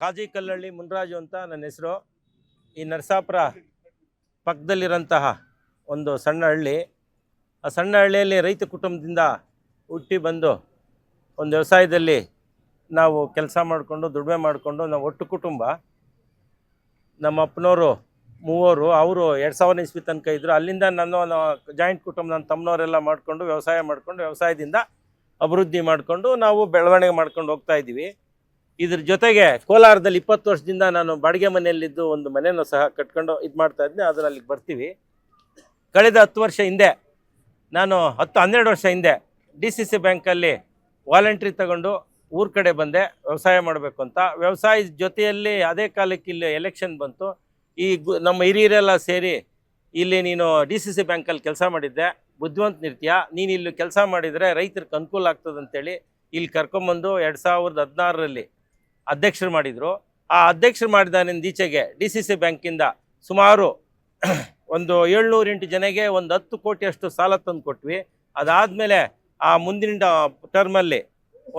ಕಾಜಿ ಕಲ್ಲಳ್ಳಿ ಮುನ್ರಾಜು ಅಂತ ನನ್ನ ಹೆಸರು. ಈ ನರಸಾಪುರ ಪಕ್ಕದಲ್ಲಿರೋಂತಹ ಒಂದು ಸಣ್ಣ ಹಳ್ಳಿ. ಆ ಸಣ್ಣ ಹಳ್ಳಿಯಲ್ಲಿ ರೈತ ಕುಟುಂಬದಿಂದ ಹುಟ್ಟಿ ಬಂದು ಒಂದು ವ್ಯವಸಾಯದಲ್ಲಿ ನಾವು ಕೆಲಸ ಮಾಡಿಕೊಂಡು, ದುಡಿಮೆ ಮಾಡಿಕೊಂಡು, ನಾವು ಒಟ್ಟು ಕುಟುಂಬ. ನಮ್ಮ ಅಪ್ಪನವರು ಮೂವರು, ಅವರು ಎರಡು ಸಾವಿರ ಇಸ್ವಿ ತನಕ ಇದ್ದರು ಅಲ್ಲಿಂದ ನನ್ನ ಜಾಯಿಂಟ್ ಕುಟುಂಬ, ನನ್ನ ತಮ್ಮನವರೆಲ್ಲ ಮಾಡಿಕೊಂಡು, ವ್ಯವಸಾಯ ಮಾಡಿಕೊಂಡು, ವ್ಯವಸಾಯದಿಂದ ಅಭಿವೃದ್ಧಿ ಮಾಡಿಕೊಂಡು ನಾವು ಬೆಳವಣಿಗೆ ಮಾಡ್ಕೊಂಡು ಹೋಗ್ತಾ ಇದ್ದೀವಿ. ಇದ್ರ ಜೊತೆಗೆ ಕೋಲಾರದಲ್ಲಿ ಇಪ್ಪತ್ತು ವರ್ಷದಿಂದ ನಾನು ಬಾಡಿಗೆ ಮನೆಯಲ್ಲಿದ್ದು ಒಂದು ಮನೆಯನ್ನು ಸಹ ಕಟ್ಕೊಂಡು ಇದು ಮಾಡ್ತಾ ಇದ್ದೆ ಅದರಲ್ಲಿ ಅಲ್ಲಿಗೆ ಬರ್ತೀವಿ. ಕಳೆದ ಹತ್ತು ವರ್ಷ ಹಿಂದೆ, ನಾನು ಹತ್ತು ಹನ್ನೆರಡು ವರ್ಷ ಹಿಂದೆ ಡಿ ಸಿ ಸಿ ಬ್ಯಾಂಕಲ್ಲಿ ವಾಲಂಟ್ರಿ ತಗೊಂಡು ಊರ ಕಡೆ ಬಂದೆ, ವ್ಯವಸಾಯ ಮಾಡಬೇಕು ಅಂತ. ವ್ಯವಸಾಯದ ಜೊತೆಯಲ್ಲಿ ಅದೇ ಕಾಲಕ್ಕೆ ಇಲ್ಲಿ ಎಲೆಕ್ಷನ್ ಬಂತು. ಈ ನಮ್ಮ ಹಿರಿಯರೆಲ್ಲ ಸೇರಿ ಇಲ್ಲಿ ನೀನು ಡಿ ಸಿ ಸಿ ಬ್ಯಾಂಕಲ್ಲಿ ಕೆಲಸ ಮಾಡಿದ್ದೆ, ಬುದ್ಧಿವಂತ ನಿರ್ತೀಯ ನೀನು ಇಲ್ಲಿ ಕೆಲಸ ಮಾಡಿದರೆ ರೈತರಿಗೆ ಅನುಕೂಲ ಆಗ್ತದೆ ಅಂತೇಳಿ ಇಲ್ಲಿ ಕರ್ಕೊಂಬಂದು ಎರಡು ಸಾವಿರದ ಹದಿನಾರರಲ್ಲಿ ಅಧ್ಯಕ್ಷರು ಮಾಡಿದರು. ಆ ಅಧ್ಯಕ್ಷರು ಮಾಡಿದಾನಿಂದ ಈಚೆಗೆ ಡಿ ಸಿ ಸಿ ಬ್ಯಾಂಕಿಂದ ಸುಮಾರು ಒಂದು ಏಳ್ನೂರೆಂಟು ಜನಗೆ ಒಂದು ಹತ್ತು ಕೋಟಿಯಷ್ಟು ಸಾಲ ತಂದು ಕೊಟ್ವಿ. ಅದಾದಮೇಲೆ ಆ ಮುಂದಿನ ಟರ್ಮಲ್ಲಿ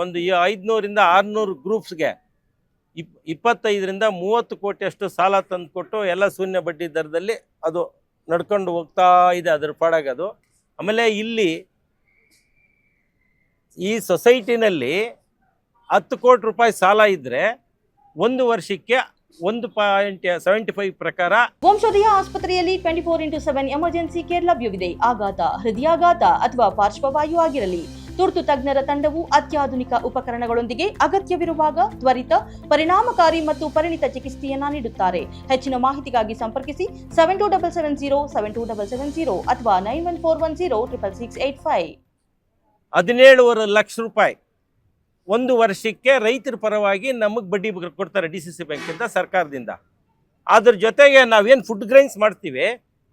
ಒಂದು ಐದುನೂರಿಂದ ಆರುನೂರು ಗ್ರೂಪ್ಸ್ಗೆ ಇಪ್, ಇಪ್ಪತ್ತೈದರಿಂದ ಮೂವತ್ತು ಕೋಟಿಯಷ್ಟು ಸಾಲ ತಂದು ಕೊಟ್ಟು ಎಲ್ಲ ಶೂನ್ಯ ಬಡ್ಡಿ ದರದಲ್ಲಿ ಅದು ನಡ್ಕೊಂಡು ಹೋಗ್ತಾ ಇದೆ ಅದರ ಪಾಡಾಗದು. ಆಮೇಲೆ ಇಲ್ಲಿ ಈ ಸೊಸೈಟಿನಲ್ಲಿ ಹತ್ತು ಕೋಟಿ ರೂಪಾಯಿ ಸಾಲ ಇದ್ದರೆ ಒಂದು ವರ್ಷಕ್ಕೆ ಒಂದು ಪಾಯಿಂಟ್ ಸೆವೆಂಟಿ ಫೈವ್ ಪ್ರಕಾರ ವಂಶೋದಯ ಆಸ್ಪತ್ರೆಯಲ್ಲಿ twenty four into seven emergency care ಲಭ್ಯವಿದೆ. ಆಘಾತ ಹೃದಯಾಘಾತ ಅಥವಾ ಪಾರ್ಶ್ವವಾಯು ಆಗಿರಲಿ. ತುರ್ತು ತಜ್ಞರ ತಂಡವು ಅತ್ಯಾಧುನಿಕ ಉಪಕರಣಗಳೊಂದಿಗೆ ಅಗತ್ಯವಿರುವಾಗ ತ್ವರಿತ ಪರಿಣಾಮಕಾರಿ ಮತ್ತು ಪರಿಣಿತ ಚಿಕಿತ್ಸೆಯನ್ನ ನೀಡುತ್ತಾರೆ. ಹೆಚ್ಚಿನ ಮಾಹಿತಿಗಾಗಿ ಸಂಪರ್ಕಿಸಿ seven two double seven zero seven two double seven zero ಅಥವಾ nine one four one zero triple six eight five ಹದಿನೇಳುವರೆ lakh ರೂಪಾಯಿ. ಒಂದು ವರ್ಷಕ್ಕೆ ರೈತರ ಪರವಾಗಿ ನಮಗೆ ಬಡ್ಡಿ ಕೊಡ್ತಾರೆ ಡಿ ಸಿ ಸಿ ಬ್ಯಾಂಕಿಂದ ಸರ್ಕಾರದಿಂದ. ಅದ್ರ ಜೊತೆಗೆ ನಾವೇನು ಫುಡ್ ಗ್ರೈನ್ಸ್ ಮಾಡ್ತೀವಿ,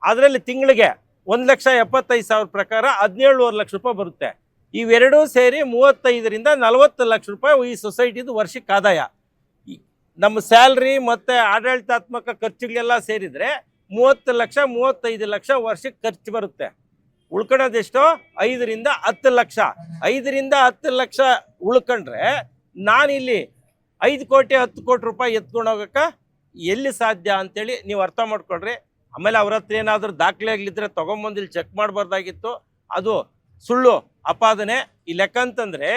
ಅದರಲ್ಲಿ ತಿಂಗಳಿಗೆ ಒಂದು ಲಕ್ಷ ಎಪ್ಪತ್ತೈದು ಸಾವಿರ ಪ್ರಕಾರ ಹದಿನೇಳುವರೆ ಲಕ್ಷ ರೂಪಾಯಿ ಬರುತ್ತೆ. ಇವೆರಡೂ ಸೇರಿ ಮೂವತ್ತೈದರಿಂದ ನಲವತ್ತು ಲಕ್ಷ ರೂಪಾಯಿ ಈ ಸೊಸೈಟಿದು ವರ್ಷಕ್ಕೆ ಆದಾಯ. ನಮ್ಮ ಸ್ಯಾಲ್ರಿ ಮತ್ತು ಆಡಳಿತಾತ್ಮಕ ಖರ್ಚುಗಳೆಲ್ಲ ಸೇರಿದರೆ ಮೂವತ್ತು ಲಕ್ಷ, ಮೂವತ್ತೈದು ಲಕ್ಷ ವರ್ಷಕ್ಕೆ ಖರ್ಚು ಬರುತ್ತೆ. ಉಳ್ಕೊಳ್ಳೋದೆಷ್ಟು ಐದರಿಂದ ಹತ್ತು ಲಕ್ಷ. ಐದರಿಂದ ಹತ್ತು ಲಕ್ಷ ಉಳ್ಕೊಂಡ್ರೆ ನಾನಿಲ್ಲಿ ಐದು ಕೋಟಿ, ಹತ್ತು ಕೋಟಿ ರೂಪಾಯಿ ಎತ್ಕೊಂಡು ಹೋಗಕ್ಕೆ ಎಲ್ಲಿ ಸಾಧ್ಯ ಅಂತೇಳಿ ನೀವು ಅರ್ಥ ಮಾಡ್ಕೊಳ್ರಿ ಆಮೇಲೆ ಅವ್ರ ಹತ್ರ ಏನಾದರೂ ದಾಖಲೆಗಳಿದ್ರೆ ತೊಗೊಂಬಂದು ಇಲ್ಲಿ ಚೆಕ್ ಮಾಡಬಾರ್ದಾಗಿತ್ತು. ಅದು ಸುಳ್ಳು, ಅಪಾದನೆ. ಈ ಲೆಕ್ಕ ಅಂತಂದರೆ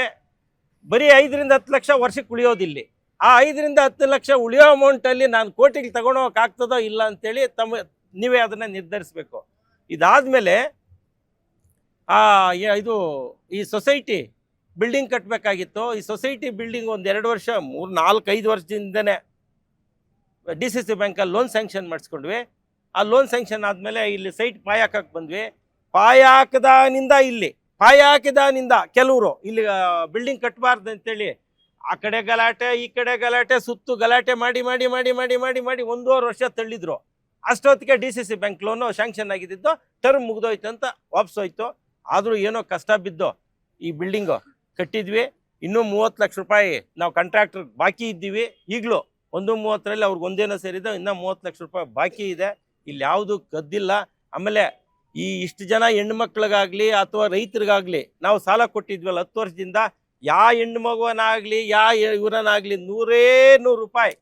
ಬರೀ ಐದರಿಂದ ಹತ್ತು ಲಕ್ಷ ವರ್ಷಕ್ಕೆ ಉಳಿಯೋದಿಲ್ಲಿ ಆ ಐದರಿಂದ ಹತ್ತು ಲಕ್ಷ ಉಳಿಯೋ ಅಮೌಂಟಲ್ಲಿ ನಾನು ಕೋಟಿಗೆ ತಗೊಳೋಕ್ಕಾಗ್ತದೋ ಇಲ್ಲ ಅಂತೇಳಿ ತಮ್ಮ ನೀವೇ ಅದನ್ನು ನಿರ್ಧರಿಸಬೇಕು. ಇದಾದಮೇಲೆ ಆ ಇದು ಈ ಸೊಸೈಟಿ ಬಿಲ್ಡಿಂಗ್ ಕಟ್ಟಬೇಕಾಗಿತ್ತು ಈ ಸೊಸೈಟಿ ಬಿಲ್ಡಿಂಗ್ ಒಂದು ಎರಡು ವರ್ಷ, ಮೂರು, ನಾಲ್ಕು, ಐದು ವರ್ಷದಿಂದನೇ ಡಿ ಸಿ ಸಿ ಬ್ಯಾಂಕಲ್ಲಿ ಲೋನ್ ಸ್ಯಾಂಕ್ಷನ್ ಮಾಡಿಸ್ಕೊಂಡ್ವಿ. ಆ ಲೋನ್ ಸ್ಯಾಂಕ್ಷನ್ ಆದಮೇಲೆ ಇಲ್ಲಿ ಸೈಟ್ ಪಾಯ ಹಾಕಕ್ಕೆ ಬಂದ್ವಿ. ಪಾಯ ಹಾಕದಾನಿಂದ ಇಲ್ಲಿ, ಪಾಯ ಹಾಕಿದಾನಿಂದ ಕೆಲವರು ಇಲ್ಲಿ ಬಿಲ್ಡಿಂಗ್ ಕಟ್ಟಬಾರ್ದು ಅಂತೇಳಿ ಆ ಕಡೆ ಗಲಾಟೆ, ಈ ಕಡೆ ಗಲಾಟೆ, ಸುತ್ತು ಗಲಾಟೆ ಮಾಡಿ ಮಾಡಿ ಮಾಡಿ ಮಾಡಿ ಮಾಡಿ ಮಾಡಿ ಒಂದೂವರೆ ವರ್ಷ ತಳ್ಳಿದ್ರು. ಅಷ್ಟೊತ್ತಿಗೆ D C C bank loan sanction ಆಗಿದ್ದಿದ್ದು term ಮುಗಿದೋಯ್ತು ಅಂತ ವಾಪಸ್ ಹೋಯ್ತು ಆದರೂ ಏನೋ ಕಷ್ಟ ಬಿದ್ದೋ ಈ ಬಿಲ್ಡಿಂಗು ಕಟ್ಟಿದ್ವಿ. ಇನ್ನೂ ಮೂವತ್ತು ಲಕ್ಷ ರೂಪಾಯಿ ನಾವು ಕಾಂಟ್ರಾಕ್ಟರ್ ಬಾಕಿ ಇದ್ದೀವಿ. ಈಗಲೂ ಒಂದು ಮೂವತ್ತರಲ್ಲಿ ಅವ್ರಿಗೆ ಒಂದೇನೋ ಸೇರಿದ್ದು, ಇನ್ನೂ ಮೂವತ್ತು ಲಕ್ಷ ರೂಪಾಯಿ ಬಾಕಿ ಇದೆ. ಇಲ್ಲಿ ಯಾವುದು ಕದ್ದಿಲ್ಲ ಆಮೇಲೆ ಈ ಇಷ್ಟು ಜನ ಹೆಣ್ಣು ಹೆಣ್ಮಕ್ಳಿಗಾಗಲಿ ಅಥವಾ ರೈತರಿಗಾಗಲಿ, ನಾವು ಸಾಲ ಕೊಟ್ಟಿದ್ವಲ್ಲ ಹತ್ತು ವರ್ಷದಿಂದ, ಯಾ ಹೆಣ್ಣು ಮಗುವನಾಗಲಿ ಯಾ ಇವರನ್ನಾಗಲಿ ನೂರೇ ನೂರು ರೂಪಾಯಿ.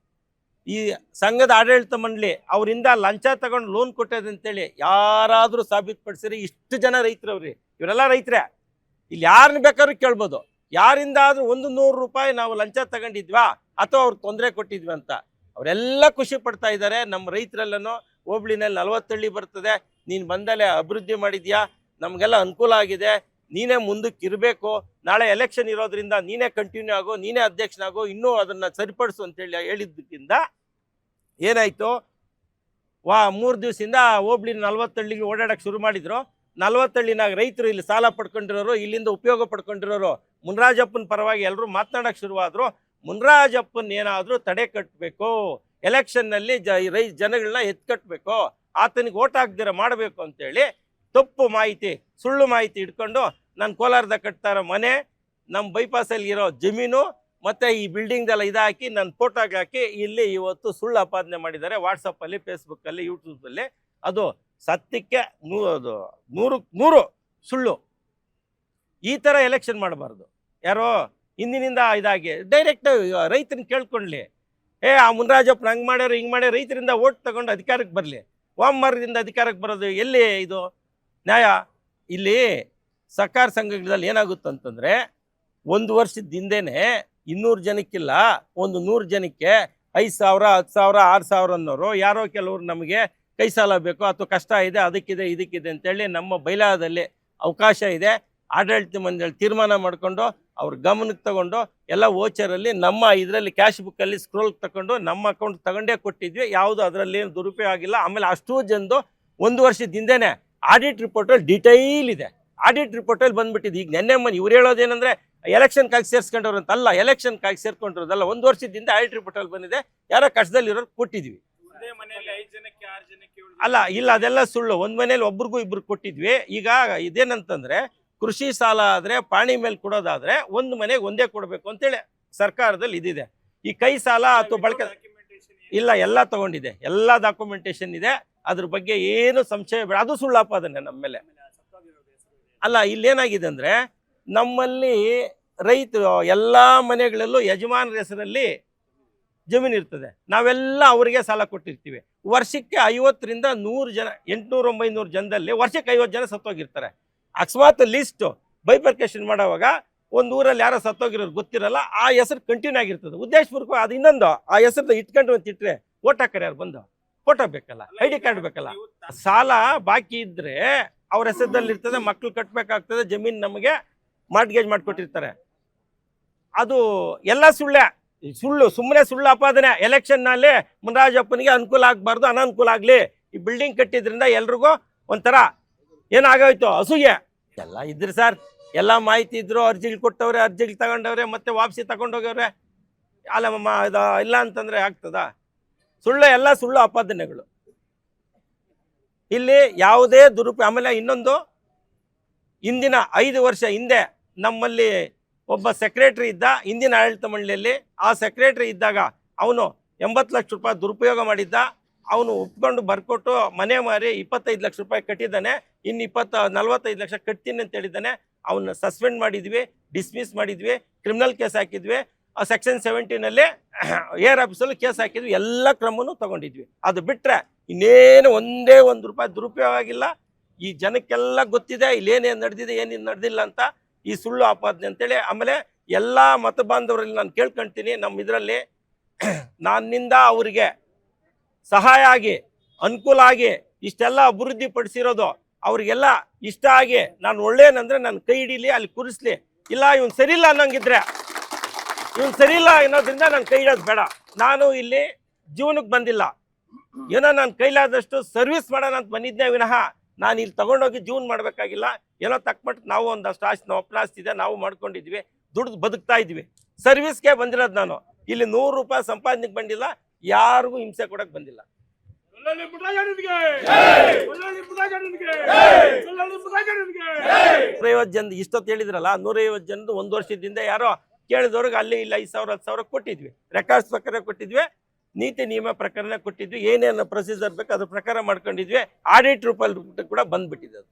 ಈ ಸಂಘದ ಆಡಳಿತ ಮಂಡಳಿ ಅವರಿಂದ ಲಂಚ ತಗೊಂಡು ಲೋನ್ ಕೊಟ್ಟದಂತೇಳಿ ಯಾರಾದರೂ ಸಾಬೀತುಪಡಿಸಿರಿ ಇಷ್ಟು ಜನ ರೈತರವ್ರಿ ಇವರೆಲ್ಲ ರೈತರೇ, ಇಲ್ಲಿ ಯಾರನ್ನ ಬೇಕಾದ್ರೂ ಕೇಳ್ಬೋದು. ಯಾರಿಂದ ಆದ್ರೂ ಒಂದು ನೂರು ರೂಪಾಯಿ ನಾವು ಲಂಚ ತಗೊಂಡಿದ್ವಾ ಅಥವಾ ಅವ್ರಿಗೆ ತೊಂದರೆ ಕೊಟ್ಟಿದ್ವಿ ಅಂತ. ಅವರೆಲ್ಲ ಖುಷಿ ಪಡ್ತಾ ಇದ್ದಾರೆ ನಮ್ಮ ರೈತರೆಲ್ಲನೂ ಹೋಬಳಿನಲ್ಲಿ ನಲವತ್ತಳ್ಳಿ ಬರ್ತದೆ. ನೀನು ಬಂದಲ್ಲೇ ಅಭಿವೃದ್ಧಿ ಮಾಡಿದ್ಯಾ? ನಮಗೆಲ್ಲ ಅನುಕೂಲ ಆಗಿದೆ. ನೀನೇ ಮುಂದಕ್ಕೆ ಇರಬೇಕು. ನಾಳೆ ಎಲೆಕ್ಷನ್ ಇರೋದ್ರಿಂದ ನೀನೇ ಕಂಟಿನ್ಯೂ ಆಗೋ, ನೀನೇ ಅಧ್ಯಕ್ಷನಾಗೋ, ಇನ್ನೂ ಅದನ್ನು ಸರಿಪಡಿಸು ಅಂತೇಳಿ ಹೇಳಿದ್ದಕ್ಕಿಂತ ಏನಾಯಿತು? ವಾ, ಮೂರು ದಿವಸದಿಂದ ಹೋಬ್ಳಿ ನಲ್ವತ್ತಳ್ಳಿಗೆ ಓಡಾಡೋಕ್ಕೆ ಶುರು ಮಾಡಿದ್ರು. ನಲ್ವತ್ತಳ್ಳಿನಾಗ ರೈತರು ಇಲ್ಲಿ ಸಾಲ ಪಡ್ಕೊಂಡಿರೋರು, ಇಲ್ಲಿಂದ ಉಪಯೋಗ ಪಡ್ಕೊಂಡಿರೋರು ಮುನ್ರಾಜಪ್ಪನ ಪರವಾಗಿ ಎಲ್ಲರೂ ಮಾತನಾಡಕ್ಕೆ ಶುರುವಾದರು, ಮುನ್ರಾಜಪ್ಪನ್ ಏನಾದರೂ ತಡೆ ಕಟ್ಟಬೇಕು ಎಲೆಕ್ಷನ್ನಲ್ಲಿ ಜ ರೈ, ಜನಗಳನ್ನ ಎತ್ಕಟ್ಟಬೇಕು ಆತನಿಗೆ ಓಟ್ ಹಾಕ್ದಿರ ಮಾಡಬೇಕು ಅಂತೇಳಿ ತಪ್ಪು ಮಾಹಿತಿ, ಸುಳ್ಳು ಮಾಹಿತಿ ಇಟ್ಕೊಂಡು ನಾನು ಕೋಲಾರದ ಕಟ್ತಾ ಇರೋ ಮನೆ ನಮ್ಮ ಬೈಪಾಸಲ್ಲಿ ಇರೋ ಜಮೀನು ಮತ್ತು ಈ ಬಿಲ್ಡಿಂಗ್ದೆಲ್ಲ ಇದಾಕಿ ನನ್ನ ಫೋಟೋಗೆ ಹಾಕಿ ಇಲ್ಲಿ ಇವತ್ತು ಸುಳ್ಳು ಆಪಾದನೆ ಮಾಡಿದ್ದಾರೆ, ವಾಟ್ಸಪ್ಪಲ್ಲಿ, ಫೇಸ್ಬುಕ್ಕಲ್ಲಿ, ಯೂಟ್ಯೂಬಲ್ಲಿ, ಅದು ಸತ್ಯಕ್ಕೆ ನೂ ಅದು ನೂರು ನೂರು ಸುಳ್ಳು. ಈ ಥರ ಎಲೆಕ್ಷನ್ ಮಾಡಬಾರ್ದು. ಯಾರೋ ಹಿಂದಿನಿಂದ ಇದಾಗಿ ಡೈರೆಕ್ಟ್ ರೈತನ ಕೇಳ್ಕೊಳ್ಳಿ ಏ, ಆ ಮುನ್ರಾಜಪ್ಪನ ಹಂಗೆ ಮಾಡ್ಯಾರ, ಹಿಂಗೆ ಮಾಡ್ಯಾರ, ರೈತರಿಂದ ಓಟ್ ತಗೊಂಡು ಅಧಿಕಾರಕ್ಕೆ ಬರಲಿ. ವಾಮಮಾರ್ಗದಿಂದ ಅಧಿಕಾರಕ್ಕೆ ಬರೋದು ಎಲ್ಲಿ ಇದು? ನ್ಯಾಯ? ಇಲ್ಲಿ ಸಹಕಾರ ಸಂಘಗಳಲ್ಲಿ ಏನಾಗುತ್ತೆ ಅಂತಂದ್ರೆ, ಒಂದು ವರ್ಷದ ಹಿಂದೆನೆ ಇನ್ನೂರು ಜನಕ್ಕಿಲ್ಲ, ಒಂದು ನೂರು ಜನಕ್ಕೆ ಐದು ಸಾವಿರ, ಹತ್ತು ಸಾವಿರ, ಆರು ಸಾವಿರ ಅನ್ನೋರು ಯಾರೋ ಕೆಲವರು ನಮಗೆ ಕೈ ಸಾಲ ಬೇಕು ಅಥವಾ ಕಷ್ಟ ಇದೆ, ಅದಕ್ಕಿದೆ, ಇದಕ್ಕಿದೆ ಅಂತೇಳಿ ನಮ್ಮ ಬೈಲಾದಲ್ಲಿ ಅವಕಾಶ ಇದೆ. ಆಡಳಿತ ಮಂಡಳಿ ತೀರ್ಮಾನ ಮಾಡಿಕೊಂಡು ಅವ್ರ ಗಮನಕ್ಕೆ ತಗೊಂಡು ಎಲ್ಲ ಓಚರಲ್ಲಿ ನಮ್ಮ ಇದರಲ್ಲಿ ಕ್ಯಾಶ್ ಬುಕ್ಕಲ್ಲಿ ಸ್ಕ್ರೋಲ್ ತಗೊಂಡು ನಮ್ಮ ಅಕೌಂಟ್ ತಗೊಂಡೇ ಕೊಟ್ಟಿದ್ವಿ. ಯಾವುದು ಅದರಲ್ಲಿ ಏನು ದುರುಪಯೋಗ ಆಗಿಲ್ಲ. ಆಮೇಲೆ ಅಷ್ಟು ಜನದು ಒಂದು ವರ್ಷದ ಹಿಂದೆನೆ ಆಡಿಟ್ ರಿಪೋರ್ಟಲ್ಲಿ ಡಿಟೈಲ್ ಇದೆ. ಆಡಿಟ್ ರಿಪೋರ್ಟಲ್ಲಿ ಬಂದ್ಬಿಟ್ಟಿದೆ ಈಗ ನೆನ್ನೆ ಮನೆ ಇವ್ರು ಹೇಳೋದೇನೆಂದರೆ ಎಲೆಕ್ಷನ್ ಕಾಗಿ ಸೇರ್ಸ್ಕೊಂಡವ್ರು ಅಂತ ಅಲ್ಲ ಎಲೆಕ್ಷನ್ ಕಾಗಿ ಸೇರ್ಕೊಂಡಿರೋದಲ್ಲ, ಒಂದು ವರ್ಷದಿಂದ ಆಡಿಟ್ ರಿಪೋರ್ಟಲ್ಲಿ ಬಂದಿದೆ. ಯಾರೋ ಕಷ್ಟದಲ್ಲಿರೋರು ಕೊಟ್ಟಿದ್ವಿ. ಅಲ್ಲ ಇಲ್ಲ ಅದೆಲ್ಲ ಸುಳ್ಳು. ಒಂದ್ ಮನೇಲಿ ಒಬ್ರಿಗೂ ಇಬ್ರು ಕೊಟ್ಟಿದ್ವಿ. ಈಗ ಇದೇನಂತಂದ್ರೆ ಕೃಷಿ ಸಾಲ ಆದ್ರೆ ಪಾಣಿ ಮೇಲೆ ಕೊಡೋದಾದ್ರೆ ಒಂದು ಮನೆಗೆ ಒಂದೇ ಕೊಡಬೇಕು ಅಂತೇಳಿ ಸರ್ಕಾರದಲ್ಲಿ ಇದಿದೆ. ಈ ಕೈ ಸಾಲ ಅಥವಾ ಬಳಕೆ ಇಲ್ಲ ಎಲ್ಲ ತಗೊಂಡಿದೆ. ಎಲ್ಲ ಡಾಕ್ಯುಮೆಂಟೇಶನ್ ಇದೆ. ಅದ್ರ ಬಗ್ಗೆ ಏನು ಸಂಶಯ ಬೇಡ. ಅದು ಸುಳ್ಳಪ್ಪ ಅದನ್ನೇ ನಮ್ಮ ಮೇಲೆ. ಅಲ್ಲ ಇಲ್ಲೇನಾಗಿದೆ ಅಂದ್ರೆ ನಮ್ಮಲ್ಲಿ ರೈತರು ಎಲ್ಲಾ ಮನೆಗಳಲ್ಲೂ ಯಜಮಾನರ ಹೆಸರಲ್ಲಿ ಜಮೀನು ಇರ್ತದೆ. ನಾವೆಲ್ಲ ಅವರಿಗೆ ಸಾಲ ಕೊಟ್ಟಿರ್ತೀವಿ. ವರ್ಷಕ್ಕೆ ಐವತ್ತರಿಂದ ನೂರು ಜನ, ಎಂಟುನೂರು, ಒಂಬೈನೂರು ಜನದಲ್ಲಿ ವರ್ಷಕ್ಕೆ ಐವತ್ತು ಜನ ಸತ್ತೋಗಿರ್ತಾರೆ. ಅಕಸ್ಮಾತ್ ಲಿಸ್ಟ್ ಬೈಪರ್ಕೇಶನ್ ಮಾಡೋವಾಗ ಒಂದು ಊರಲ್ಲಿ ಯಾರೋ ಸತ್ತೋಗಿರೋರು ಗೊತ್ತಿರಲ್ಲ, ಆ ಹೆಸರು ಕಂಟಿನ್ಯೂ ಆಗಿರ್ತದೆ. ಉದ್ದೇಶಪೂರ್ವಕ ಅದು ಇನ್ನೊಂದು, ಆ ಹೆಸರು ಇಟ್ಕೊಂಡು ಅಂತ ಇಟ್ಟರೆ ಓಟ್ ಹಾಕರ್ ಯಾರು ಬಂದು. ಫೋಟೋ ಬೇಕಲ್ಲ ಐ ಡಿ ಕಾರ್ಡ್ ಬೇಕಲ್ಲ. ಸಾಲ ಬಾಕಿ ಇದ್ರೆ ಅವ್ರ ಹೆಸರಲ್ಲಿ ಇರ್ತದೆ ಮಕ್ಕಳು ಕಟ್ಟಬೇಕಾಗ್ತದೆ ಜಮೀನು ನಮಗೆ ಮಾರ್ಟ್ಗೇಜ್ ಮಾಡಿಕೊಟ್ಟಿರ್ತಾರೆ. ಅದು ಎಲ್ಲ ಸುಳ್ಳೆ. ಸುಳ್ಳು ಸುಮ್ಮನೆ ಸುಳ್ಳು ಆಪಾದನೆ ಎಲೆಕ್ಷನ್ನಲ್ಲಿ ಮುನರಾಜಪ್ಪನಿಗೆ ಅನುಕೂಲ ಆಗಬಾರ್ದು, ಅನನುಕೂಲ ಆಗಲಿ. ಈ ಬಿಲ್ಡಿಂಗ್ ಕಟ್ಟಿದ್ರಿಂದ ಎಲ್ರಿಗೂ ಒಂಥರ ಏನಾಗೋಯ್ತು? ಅಸೂಯೆ. ಎಲ್ಲ ಇದ್ರಿ ಸರ್, ಎಲ್ಲ ಮಾಹಿತಿ ಇದ್ರು ಅರ್ಜಿಗಳು ಕೊಟ್ಟವ್ರೆ ಅರ್ಜಿಗಳು ತಗೊಂಡವ್ರೆ, ಮತ್ತೆ ವಾಪಸಿ ತಗೊಂಡೋಗವ್ರೆ. ಅಲ್ಲಮ್ಮ ಇದು ಇಲ್ಲ ಅಂತಂದ್ರೆ ಆಗ್ತದ? ಸುಳ್ಳು ಎಲ್ಲ ಸುಳ್ಳು ಆಪಾದನೆಗಳು ಇಲ್ಲಿ ಯಾವುದೇ ದುರುಪ ಆಮೇಲೆ ಇನ್ನೊಂದು, ಇಂದಿನ ಐದು ವರ್ಷ ಹಿಂದೆ ನಮ್ಮಲ್ಲಿ ಒಬ್ಬ ಸೆಕ್ರೆಟರಿ ಇದ್ದ ಹಿಂದಿನ ಆಡಳಿತ ಮಂಡಳಿಯಲ್ಲಿ, ಆ ಸೆಕ್ರೆಟರಿ ಇದ್ದಾಗ ಅವನು ಎಂಬತ್ತು ಲಕ್ಷ ರೂಪಾಯಿ ದುರುಪಯೋಗ ಮಾಡಿದ್ದ. ಅವನು ಒಪ್ಕೊಂಡು ಬರ್ಕೊಟ್ಟು ಮನೆ ಮಾರಿ ಇಪ್ಪತ್ತೈದು ಲಕ್ಷ ರೂಪಾಯಿ ಕಟ್ಟಿದ್ದಾನೆ. ಇನ್ನು ಇಪ್ಪತ್ತ, ನಲ್ವತ್ತೈದು ಲಕ್ಷ ಕಟ್ತೀನಿ ಅಂತ ಹೇಳಿದ್ದಾನೆ. ಅವನ್ನ ಸಸ್ಪೆಂಡ್ ಮಾಡಿದ್ವಿ ಡಿಸ್ಮಿಸ್ ಮಾಡಿದ್ವಿ ಕ್ರಿಮಿನಲ್ ಕೇಸ್ ಹಾಕಿದ್ವಿ. ಸೆಕ್ಷನ್ ಸೆವೆಂಟೀನಲ್ಲಿ ಏರ್ ಆಫೀಸಲ್ಲಿ ಕೇಸ್ ಹಾಕಿದ್ವಿ. ಎಲ್ಲ ಕ್ರಮವೂ ತಗೊಂಡಿದ್ವಿ. ಅದು ಬಿಟ್ಟರೆ ಇನ್ನೇನು ಒಂದೇ ಒಂದು ರೂಪಾಯಿ ದುರುಪಯೋಗ ಆಗಿಲ್ಲ. ಈ ಜನಕ್ಕೆಲ್ಲ ಗೊತ್ತಿದೆ ಇಲ್ಲೇನೇನು ನಡೆದಿದೆ ಏನೇನು ನಡೆದಿಲ್ಲ ಅಂತ ಈ ಸುಳ್ಳು ಆಪಾದನೆ ಅಂತೇಳಿ ಆಮೇಲೆ ಎಲ್ಲ ಮತ ಬಾಂಧವರಲ್ಲಿ ನಾನು ಕೇಳ್ಕೊಂತೀನಿ ನಮ್ಮ ಇದರಲ್ಲಿ ನನ್ನಿಂದ ಅವರಿಗೆ ಸಹಾಯ ಆಗಿ, ಅನುಕೂಲ ಆಗಿ ಇಷ್ಟೆಲ್ಲ ಅಭಿವೃದ್ಧಿ ಪಡಿಸಿರೋದು ಅವ್ರಿಗೆಲ್ಲ ಇಷ್ಟ ಆಗಿ ನಾನು ಒಳ್ಳೇನಂದ್ರೆ ನನ್ನ ಕೈ ಹಿಡೀಲಿ, ಅಲ್ಲಿ ಕೂರಿಸ್ಲಿ. ಇಲ್ಲ, ಇವನ್ ಸರಿ ಇಲ್ಲ ಅನ್ನಂಗಿದ್ರೆ, ಇವನ್ ಸರಿ ಇಲ್ಲ ಅನ್ನೋದ್ರಿಂದ ನಾನು ಕೈ ಹಿಡೋದು ಬೇಡ. ನಾನು ಇಲ್ಲಿ ಜೀವನಕ್ಕೆ ಬಂದಿಲ್ಲ. ಏನೋ ನಾನು ಕೈಲಾದಷ್ಟು ಸರ್ವಿಸ್ ಮಾಡೋಣ ಅಂತ ಬಂದಿದ್ದೆ ವಿನಃ ನಾನು ಇಲ್ಲಿ ತಗೊಂಡೋಗಿ ಜೀವನ ಮಾಡಬೇಕಾಗಿಲ್ಲ. ಏನೋ ತಕ್ಕಮಟ್ಟ ನಾವು ಒಂದಷ್ಟು ಆಸ್ತಿ ನಾವು ಇದೆ ನಾವು ಮಾಡ್ಕೊಂಡಿದ್ವಿ. ದುಡ್ದು ಬದುಕ್ತಾ ಇದ್ವಿ. ಸರ್ವಿಸ್ಗೆ ಬಂದಿರೋದು ನಾನು. ಇಲ್ಲಿ ನೂರು ರೂಪಾಯಿ ಸಂಪಾದನೆಗೆ ಬಂದಿಲ್ಲ ಯಾರಿಗೂ ಹಿಂಸೆ ಕೊಡಕ್ ಬಂದಿಲ್ಲ! ನೂರೈವತ್ತು ಜನ ಇಷ್ಟೊತ್ತು ಹೇಳಿದ್ರಲ್ಲ ನೂರೈವತ್ತು ಜನದ ಒಂದು ವರ್ಷದಿಂದ ಯಾರೋ ಕೇಳಿದವ್ರಿಗೆ ಅಲ್ಲಿ ಇಲ್ಲ ಐದು ಸಾವಿರ ಹತ್ತು ಸಾವಿರ ಕೊಟ್ಟಿದ್ವಿ. ರೆಕಾರ್ಡ್ಸ್ ಪ್ರಕಾರ ಕೊಟ್ಟಿದ್ವಿ. ನೀತಿ ನಿಯಮ ಪ್ರಕರಣ ಕೊಟ್ಟಿದ್ವಿ ಏನೇನು ಪ್ರೊಸೀಜರ್ ಬೇಕು ಅದ್ರ ಪ್ರಕಾರ ಮಾಡ್ಕೊಂಡಿದ್ವಿ. ಆಡಿಟ್ ರೂಪದಲ್ಲಿ ಕೂಡ ಬಂದ್ಬಿಟ್ಟಿದೆ ಅದು.